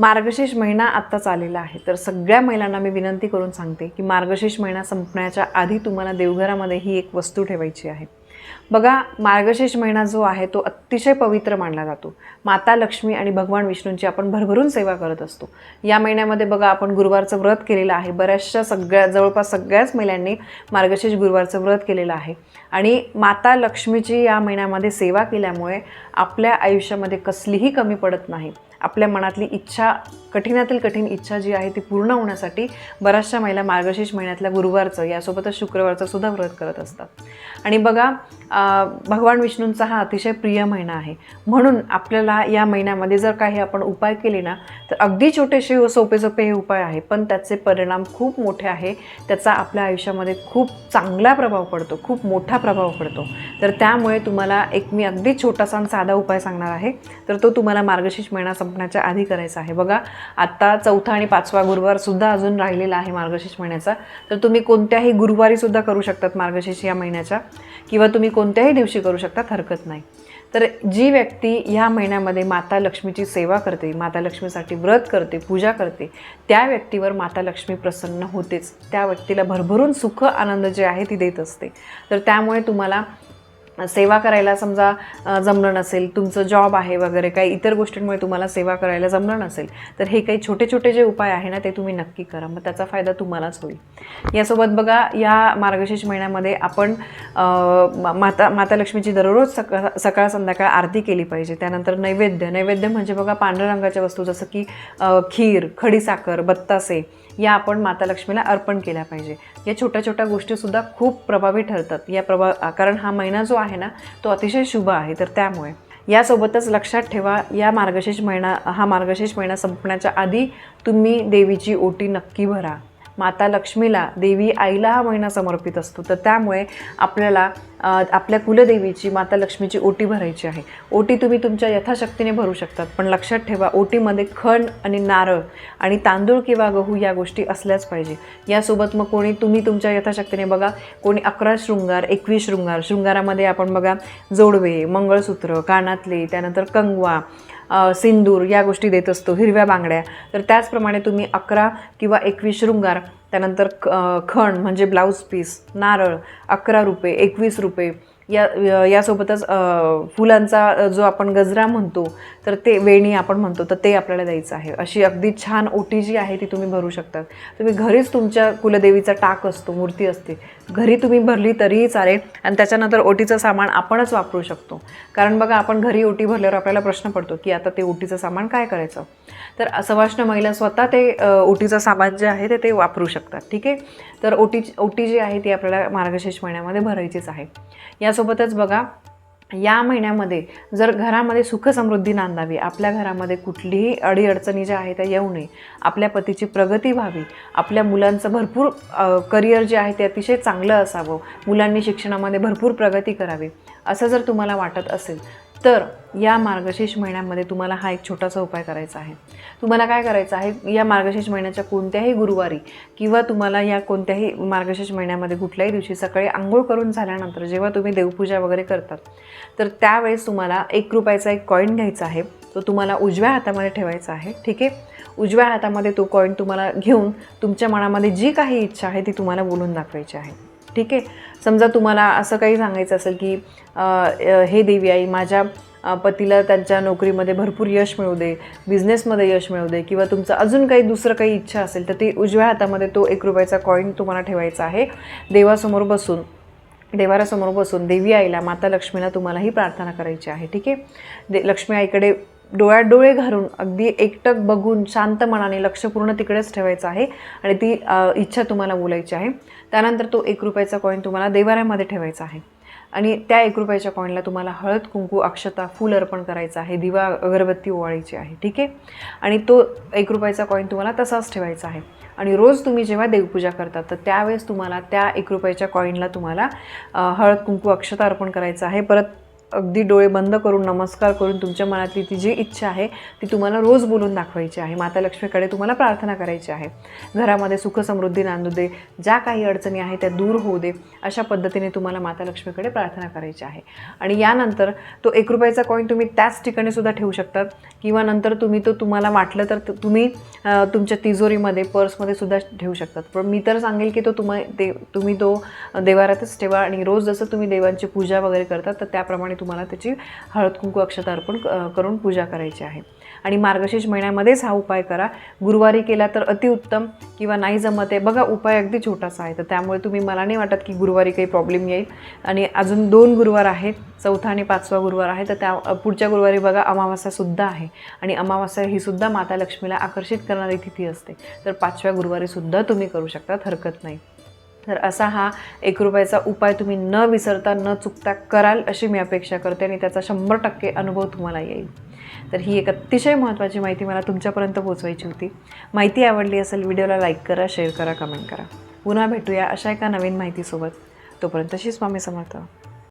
मार्गशीर्ष महिना आत्ताच आलेला आहे. तर सगळ्या महिलांना मी विनंती करून सांगते की मार्गशीर्ष महिना संपण्याच्या आधी तुम्हाला देवघरामध्ये ही एक वस्तू ठेवायची आहे. बघा मार्गशीर्ष महिना जो आहे तो अतिशय पवित्र मानला जातो. माता लक्ष्मी आणि भगवान विष्णूंची आपण भरभरून सेवा करत असतो. या महिन्यामध्ये बघा आपण गुरुवारचं व्रत केलेलं आहे. बऱ्याचशा सगळ्या जवळपास सगळ्याच महिलांनी मार्गशीर्ष गुरुवारचं व्रत केलेलं आहे. आणि माता लक्ष्मीची या महिन्यामध्ये सेवा केल्यामुळे आपल्या आयुष्यामध्ये कसलीही कमी पडत नाही. आपल्या मनातली इच्छा कठीणातील कठीण इच्छा जी आहे ती पूर्ण होण्यासाठी बऱ्याचशा महिला मार्गशीर्ष महिन्यातल्या गुरुवारचं यासोबतच शुक्रवारचं सुद्धा व्रत करत असतात. आणि बघा भगवान विष्णूंचा हा अतिशय प्रिय महिना आहे. म्हणून आपल्याला या महिन्यामध्ये जर काही आपण उपाय केले ना तर अगदी छोटेसे व सोपे सोपे हे उपाय आहे पण त्याचे परिणाम खूप मोठे आहे. त्याचा आपल्या आयुष्यामध्ये खूप चांगला प्रभाव पडतो खूप मोठा प्रभाव पडतो. तर त्यामुळे तुम्हाला एक मी अगदी छोटासा आणि साधा उपाय सांगणार आहे. तर तो तुम्हाला मार्गशीर्ष महिना संपण्याच्या आधी करायचा आहे. बघा आत्ता चौथा आणि पाचवा गुरुवारसुद्धा अजून राहिलेला आहे मार्गशीर्ष महिन्याचा. तर तुम्ही कोणत्याही गुरुवारीसुद्धा करू शकतात मार्गशीर्ष या महिन्याच्या. किंवा तुम्ही कोणत्याही दिवशी करू शकतात हरकत नाही. तर जी व्यक्ती ह्या महिन्यामध्ये माता लक्ष्मीची सेवा करते माता लक्ष्मीसाठी व्रत करते पूजा करते त्या व्यक्तीवर माता लक्ष्मी प्रसन्न होतेच. त्या व्यक्तीला भरभरून सुख आनंद जे आहे ती देत असते. तर त्यामुळे तुम्हाला सेवा करायला समजा जमलं नसेल तुमचं जॉब आहे वगैरे काही इतर गोष्टींमुळे तुम्हाला सेवा करायला जमलं नसेल तर हे काही छोटे छोटे जे उपाय आहे ना ते तुम्ही नक्की करा. मग त्याचा फायदा तुम्हालाच होईल. यासोबत बघा या मार्गशीर्ष महिन्यामध्ये आपण माता माता लक्ष्मीची दररोज सकाळ सकाळ संध्याकाळ आरती केली पाहिजे. त्यानंतर नैवेद्य. नैवेद्य म्हणजे बघा पांढऱ्या रंगाच्या वस्तू जसं की खीर खडीसाखर बत्तासे या आपण माता लक्ष्मीला अर्पण केल्या पाहिजे. या छोट्या छोट्या गोष्टीसुद्धा खूप प्रभावी ठरतात. या प्रभा कारण हा महिना जो आहे ना तो अतिशय शुभ आहे. तर त्यामुळे यासोबतच लक्षात ठेवा या मार्गशीर्ष महिना हा मार्गशीर्ष महिना संपण्याच्या आधी तुम्ही देवीची ओटी नक्की भरा. माता लक्ष्मीला देवी आईला हा महिना समर्पित असतो. तर त्यामुळे आपल्याला आपल्या कुलदेवीची माता लक्ष्मीची ओटी भरायची आहे. ओटी तुम्ही तुमच्या यथाशक्तीने भरू शकतात. पण लक्षात ठेवा ओटीमध्ये खण आणि नारळ आणि तांदूळ किंवा गहू या गोष्टी असल्याच पाहिजे. यासोबत मग कोणी तुम्ही तुमच्या यथाशक्तीने बघा कोणी अकरा शृंगार एकवीस शृंगार. शृंगारामध्ये आपण बघा जोडवे मंगळसूत्र कानातले त्यानंतर कंगवा सिंदूर या गोष्टी देत असतो हिरव्या बांगड्या. तर त्याचप्रमाणे तुम्ही अकरा किंवा एकवीस शृंगार त्यानंतर ख खण म्हणजे ब्लाऊज पीस नारळ अकरा रुपये एकवीस रुपये या यासोबतच फुलांचा जो आपण गजरा म्हणतो तर ते वेणी आपण म्हणतो तर ते आपल्याला द्यायचं आहे. अशी अगदी छान ओटी जी आहे ती तुम्ही भरू शकतात. तुम्ही घरीच तुमच्या कुलदेवीचा टाक असतो मूर्ती असते घरी तुम्ही भरली तरीही चालेल. आणि त्याच्यानंतर ओटीचं सामान आपणच वापरू शकतो. कारण बघा आपण घरी ओटी भरल्यावर आपल्याला प्रश्न पडतो की आता ते ओटीचं सामान काय करायचं? तर सवाष्ण महिला स्वतः ते ओटीचं सामान जे आहे ते ते वापरू शकतात. ठीक आहे? तर ओटी ओटी जी आहे ती आपल्याला मार्गशीर्ष महिन्यामध्ये भरायचीच आहे. या त्यासोबतच बघा या महिन्यामध्ये जर घरामध्ये सुखसमृद्धी नांदावी आपल्या घरामध्ये कुठलीही अडीअडचणी ज्या आहेत त्या येऊ नये आपल्या पतीची प्रगती व्हावी आपल्या मुलांचं भरपूर करिअर जे आहे ते अतिशय चांगलं असावं मुलांनी शिक्षणामध्ये भरपूर प्रगती करावी असं जर तुम्हाला वाटत असेल तर या मार्गशीर्ष महिन्यामध्ये तुम्हाला हा एक छोटासा उपाय करायचा आहे. तुम्हाला काय करायचं आहे? या मार्गशीर्ष महिन्याच्या कोणत्याही गुरुवारी किंवा तुम्हाला या कोणत्याही मार्गशीर्ष महिन्यामध्ये कुठल्याही दिवशी सकाळी आंघोळ करून झाल्यानंतर जेव्हा तुम्ही देवपूजा वगैरे करतात तर त्यावेळेस तुम्हाला एक रुपयाचा एक कॉईन घ्यायचा आहे. तो तुम्हाला उजव्या हातामध्ये ठेवायचा आहे. ठीक आहे? उजव्या हातामध्ये तो कॉईन तुम्हाला घेऊन तुमच्या मनामध्ये जी काही इच्छा आहे ती तुम्हाला बोलून दाखवायची आहे. ठीक आहे? समजा तुम्हाला असं काही सांगायचं असेल की हे देवी आई माझ्या पतीला त्यांच्या नोकरीमध्ये भरपूर यश मिळू दे बिझनेसमध्ये यश मिळू दे किंवा तुमचं अजून काही दुसरं काही इच्छा असेल तर ती उजव्या हातामध्ये तो एक रुपयाचा कॉईन तुम्हाला ठेवायचा आहे. देवासमोर बसून देवारासमोर बसून देवी आईला माता लक्ष्मीला तुम्हाला ही प्रार्थना करायची आहे ठीक आहे? दे लक्ष्मी आईकडे डोळ्यात डोळे घालून अगदी एकटक बघून शांत मनाने लक्ष पूर्ण तिकडेच ठेवायचं आहे आणि ती इच्छा तुम्हाला बोलायची आहे. त्यानंतर तो एक रुपयाचा कॉईन तुम्हाला देवाऱ्यामध्ये ठेवायचा आहे. आणि त्या एक रुपयाच्या कॉईनला तुम्हाला हळद कुंकू अक्षता फूल अर्पण करायचं आहे. दिवा अगरबत्ती ओवाळायची आहे. ठीक आहे? आणि तो एक रुपयाचा कॉईन तुम्हाला तसाच ठेवायचा आहे. आणि रोज तुम्ही जेव्हा देवपूजा करतात तर त्यावेळेस तुम्हाला त्या एक रुपयाच्या कॉईनला तुम्हाला हळद कुंकू अक्षता अर्पण करायचं आहे. परत अगदी डोळे बंद करून नमस्कार करून तुमच्या मनातली ती जी इच्छा आहे ती तुम्हाला रोज बोलून दाखवायची आहे. माता लक्ष्मीकडे तुम्हाला प्रार्थना करायची आहे. घरामध्ये सुखसमृद्धी नांदू दे. ज्या काही अडचणी आहेत त्या दूर होऊ दे. अशा पद्धतीने तुम्हाला माता लक्ष्मीकडे प्रार्थना करायची आहे. आणि यानंतर तो एक रुपयाचा कॉईन तुम्ही त्याच ठिकाणी सुद्धा ठेवू शकतात. किंवा नंतर तुम्ही तो तुम्हाला वाटलं तर तुम्ही तुमच्या तिजोरीमध्ये पर्समध्ये सुद्धा ठेवू शकतात. पण मी तर सांगेल की तो तुम्हा ते तुम्ही तो देवारातच ठेवा आणि रोज जसं तुम्ही देवांची पूजा वगैरे करतात तर त्याप्रमाणे तुम्हाला त्याची हळद कुंकू अक्षता अर्पण करून पूजा करायची आहे. आणि मार्गशीर्ष महिन्यामध्येच हा उपाय करा. गुरुवारी केला तर अतिउत्तम किंवा नाही जमत आहे बघा उपाय अगदी छोटासा आहे. तर त्यामुळे तुम्ही मला नाही वाटत की गुरुवारी काही प्रॉब्लेम येईल. आणि अजून दोन गुरुवार आहेत चौथा आणि पाचवा गुरुवार आहे. तर त्या पुढच्या गुरुवारी बघा अमावास्यासुद्धा आहे. आणि अमावास्या ही सुद्धा माता लक्ष्मीला आकर्षित करणारी तिथी असते. तर पाचव्या गुरुवारीसुद्धा तुम्ही करू शकतात हरकत नाही. तर असा हा एक रुपयाचा उपाय तुम्ही न विसरता न चुकता कराल अशी मी अपेक्षा करते आणि त्याचा शंभर टक्के अनुभव तुम्हाला येईल. तर ही एक अतिशय महत्त्वाची माहिती मला तुमच्यापर्यंत पोहोचवायची होती. माहिती आवडली असेल व्हिडिओला लाईक करा शेअर करा कमेंट करा. पुन्हा भेटूया अशा एका नवीन माहितीसोबत. तोपर्यंत श्री स्वामी समर्थ.